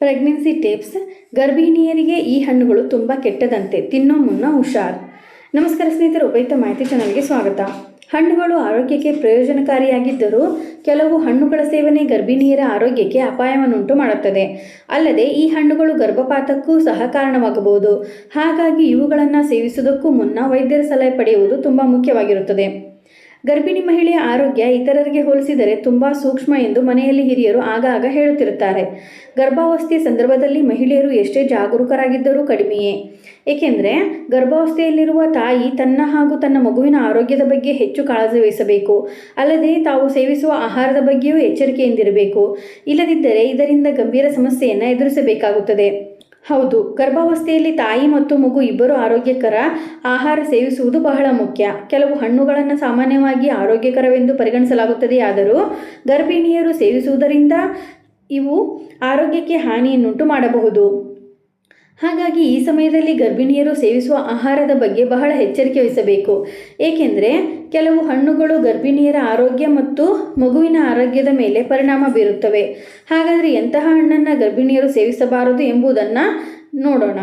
Pregnancy tips. ಗರ್ಭಿಣಿಯರಿಗೆ ಈ ಹಣ್ಣುಗಳು ತುಂಬ ಕೆಟ್ಟದಂತೆ ತಿನ್ನೋ ಮುನ್ನ ಹುಷಾರ್. ನಮಸ್ಕಾರ ಸ್ನೇಹಿತರು, ಉಪಯುಕ್ತ ಮಾಹಿತಿ ಚಾನಲ್ಗೆ ಸ್ವಾಗತ. ಹಣ್ಣುಗಳು ಆರೋಗ್ಯಕ್ಕೆ ಪ್ರಯೋಜನಕಾರಿಯಾಗಿದ್ದರೂ ಕೆಲವು ಹಣ್ಣುಗಳ ಸೇವನೆ ಗರ್ಭಿಣಿಯರ ಆರೋಗ್ಯಕ್ಕೆ ಅಪಾಯವನ್ನುಂಟು ಮಾಡುತ್ತದೆ. ಅಲ್ಲದೆ ಈ ಹಣ್ಣುಗಳು ಗರ್ಭಪಾತಕ್ಕೂ ಸಹ ಕಾರಣವಾಗಬಹುದು. ಹಾಗಾಗಿ ಇವುಗಳನ್ನು ಸೇವಿಸುವುದಕ್ಕೂ ಮುನ್ನ ವೈದ್ಯರ ಸಲಹೆ ಪಡೆಯುವುದು ತುಂಬ ಮುಖ್ಯವಾಗಿರುತ್ತದೆ. ಗರ್ಭಿಣಿ ಮಹಿಳೆಯ ಆರೋಗ್ಯ ಇತರರಿಗೆ ಹೋಲಿಸಿದರೆ ತುಂಬ ಸೂಕ್ಷ್ಮ ಎಂದು ಮನೆಯಲ್ಲಿ ಹಿರಿಯರು ಆಗಾಗ ಹೇಳುತ್ತಿರುತ್ತಾರೆ. ಗರ್ಭಾವಸ್ಥೆಯ ಸಂದರ್ಭದಲ್ಲಿ ಮಹಿಳೆಯರು ಎಷ್ಟೇ ಜಾಗರೂಕರಾಗಿದ್ದರೂ ಕಡಿಮೆಯೇ. ಏಕೆಂದರೆ, ಗರ್ಭಾವಸ್ಥೆಯಲ್ಲಿರುವ ತಾಯಿ ತನ್ನ ಹಾಗೂ ತನ್ನ ಮಗುವಿನ ಆರೋಗ್ಯದ ಬಗ್ಗೆ ಹೆಚ್ಚು ಕಾಳಜಿ ವಹಿಸಬೇಕು. ಅಲ್ಲದೆ, ತಾವು ಸೇವಿಸುವ ಆಹಾರದ ಬಗ್ಗೆಯೂ ಎಚ್ಚರಿಕೆಯಿಂದಿರಬೇಕು. ಇಲ್ಲದಿದ್ದರೆ ಇದರಿಂದ ಗಂಭೀರ ಸಮಸ್ಯೆಯನ್ನು ಎದುರಿಸಬೇಕಾಗುತ್ತದೆ. ಹೌದು, ಗರ್ಭಾವಸ್ಥೆಯಲ್ಲಿ ತಾಯಿ ಮತ್ತು ಮಗು ಇಬ್ಬರು ಆರೋಗ್ಯಕರ, ಆಹಾರ ಸೇವಿಸುವುದು ಬಹಳ ಮುಖ್ಯ. ಕೆಲವು ಹಣ್ಣುಗಳನ್ನು ಸಾಮಾನ್ಯವಾಗಿ ಆರೋಗ್ಯಕರವೆಂದು ಪರಿಗಣಿಸಲಾಗುತ್ತದೆಯಾದರೂ ಗರ್ಭಿಣಿಯರು ಸೇವಿಸುವುದರಿಂದ ಇವು ಆರೋಗ್ಯಕ್ಕೆ ಹಾನಿಯನ್ನುಂಟು ಮಾಡಬಹುದು ಹಾಗಾಗಿ ಈ ಸಮಯದಲ್ಲಿ ಗರ್ಭಿಣಿಯರು ಸೇವಿಸುವ ಆಹಾರದ ಬಗ್ಗೆ ಬಹಳ ಎಚ್ಚರಿಕೆ ವಹಿಸಬೇಕು. ಏಕೆಂದರೆ ಕೆಲವು ಹಣ್ಣುಗಳು ಗರ್ಭಿಣಿಯರ ಆರೋಗ್ಯ ಮತ್ತು ಮಗುವಿನ ಆರೋಗ್ಯದ ಮೇಲೆ ಪರಿಣಾಮ ಬೀರುತ್ತವೆ. ಹಾಗಾದರೆ ಎಂತಹ ಹಣ್ಣನ್ನು ಗರ್ಭಿಣಿಯರು ಸೇವಿಸಬಾರದು ಎಂಬುದನ್ನು ನೋಡೋಣ.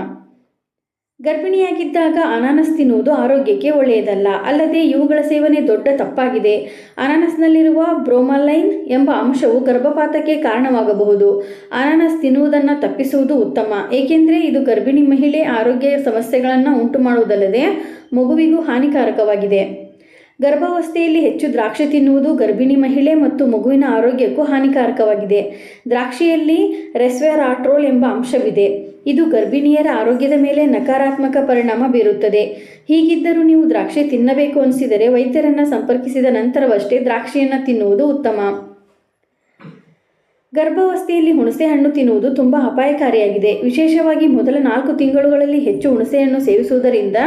ಗರ್ಭಿಣಿಯಾಗಿದ್ದಾಗ ಅನಾನಸ್ ತಿನ್ನುವುದು ಆರೋಗ್ಯಕ್ಕೆ ಒಳ್ಳೆಯದಲ್ಲ, ಅಲ್ಲದೆ ಇವುಗಳ ಸೇವನೆ ದೊಡ್ಡ ತಪ್ಪಾಗಿದೆ. ಅನಾನಸ್ನಲ್ಲಿರುವ ಬ್ರೋಮಲೈನ್ ಎಂಬ ಅಂಶವು ಗರ್ಭಪಾತಕ್ಕೆ ಕಾರಣವಾಗಬಹುದು. ಅನಾನಸ್ ತಿನ್ನುವುದನ್ನು ತಪ್ಪಿಸುವುದು ಉತ್ತಮ, ಏಕೆಂದರೆ ಇದು ಗರ್ಭಿಣಿ ಮಹಿಳೆ ಆರೋಗ್ಯ ಸಮಸ್ಯೆಗಳನ್ನು ಉಂಟು ಮಾಡುವುದಲ್ಲದೆ ಮಗುವಿಗೂ ಹಾನಿಕಾರಕವಾಗಿದೆ. ಗರ್ಭಾವಸ್ಥೆಯಲ್ಲಿ ಹೆಚ್ಚು ದ್ರಾಕ್ಷಿ ತಿನ್ನುವುದು ಗರ್ಭಿಣಿ ಮಹಿಳೆ ಮತ್ತು ಮಗುವಿನ ಆರೋಗ್ಯಕ್ಕೂ ಹಾನಿಕಾರಕವಾಗಿದೆ. ದ್ರಾಕ್ಷಿಯಲ್ಲಿ ರೆಸ್ವೆರಾಟ್ರೋಲ್ ಎಂಬ ಅಂಶವಿದೆ. ಇದು ಗರ್ಭಿಣಿಯರ ಆರೋಗ್ಯದ ಮೇಲೆ ನಕಾರಾತ್ಮಕ ಪರಿಣಾಮ ಬೀರುತ್ತದೆ. ಹೀಗಿದ್ದರೂ ನೀವು ದ್ರಾಕ್ಷಿ ತಿನ್ನಬೇಕು ಅನಿಸಿದರೆ ವೈದ್ಯರನ್ನು ಸಂಪರ್ಕಿಸಿದ ನಂತರವಷ್ಟೇ ದ್ರಾಕ್ಷಿಯನ್ನು ತಿನ್ನುವುದು ಉತ್ತಮ. ಗರ್ಭಾವಸ್ಥೆಯಲ್ಲಿ ಹುಣಸೆಹಣ್ಣು ತಿನ್ನುವುದು ತುಂಬ ಅಪಾಯಕಾರಿಯಾಗಿದೆ. ವಿಶೇಷವಾಗಿ ಮೊದಲ ನಾಲ್ಕು ತಿಂಗಳುಗಳಲ್ಲಿ ಹೆಚ್ಚು ಹುಣಸೆಹಣ್ಣು ಸೇವಿಸುವುದರಿಂದ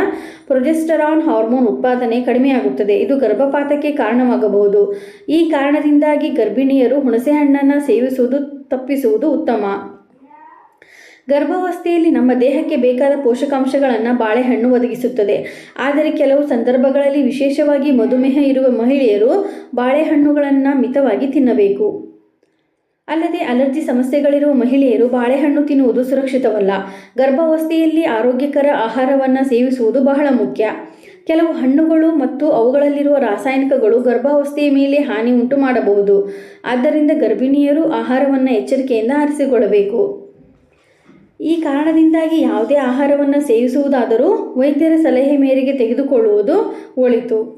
ಪ್ರೊಜೆಸ್ಟರಾನ್ ಹಾರ್ಮೋನ್ ಉತ್ಪಾದನೆ ಕಡಿಮೆಯಾಗುತ್ತದೆ. ಇದು ಗರ್ಭಪಾತಕ್ಕೆ ಕಾರಣವಾಗಬಹುದು. ಈ ಕಾರಣದಿಂದಾಗಿ ಗರ್ಭಿಣಿಯರು ಹುಣಸೆಹಣ್ಣನ್ನು ಸೇವಿಸುವುದು ತಪ್ಪಿಸುವುದು ಉತ್ತಮ. ಗರ್ಭಾವಸ್ಥೆಯಲ್ಲಿ ನಮ್ಮ ದೇಹಕ್ಕೆ ಬೇಕಾದ ಪೋಷಕಾಂಶಗಳನ್ನು ಬಾಳೆಹಣ್ಣು ಒದಗಿಸುತ್ತದೆ. ಆದರೆ ಕೆಲವು ಸಂದರ್ಭಗಳಲ್ಲಿ ವಿಶೇಷವಾಗಿ ಮಧುಮೇಹ ಇರುವ ಮಹಿಳೆಯರು ಬಾಳೆಹಣ್ಣುಗಳನ್ನು ಮಿತವಾಗಿ ತಿನ್ನಬೇಕು. ಅಲ್ಲದೆ ಅಲರ್ಜಿ ಸಮಸ್ಯೆಗಳಿರುವ ಮಹಿಳೆಯರು ಬಾಳೆಹಣ್ಣು ತಿನ್ನುವುದು ಸುರಕ್ಷಿತವಲ್ಲ. ಗರ್ಭಾವಸ್ಥೆಯಲ್ಲಿ ಆರೋಗ್ಯಕರ ಆಹಾರವನ್ನು ಸೇವಿಸುವುದು ಬಹಳ ಮುಖ್ಯ. ಕೆಲವು ಹಣ್ಣುಗಳು ಮತ್ತು ಅವುಗಳಲ್ಲಿರುವ ರಾಸಾಯನಿಕಗಳು ಗರ್ಭಾವಸ್ಥೆಯ ಮೇಲೆ ಹಾನಿ ಉಂಟು ಮಾಡಬಹುದು. ಆದ್ದರಿಂದ ಗರ್ಭಿಣಿಯರು ಆಹಾರವನ್ನು ಎಚ್ಚರಿಕೆಯಿಂದ ಆರಿಸಿಕೊಳ್ಳಬೇಕು. ಈ ಕಾರಣದಿಂದಾಗಿ ಯಾವುದೇ ಆಹಾರವನ್ನು ಸೇವಿಸುವುದಾದರೂ ವೈದ್ಯರ ಸಲಹೆ ಮೇರೆಗೆ ತೆಗೆದುಕೊಳ್ಳುವುದು ಒಳಿತು.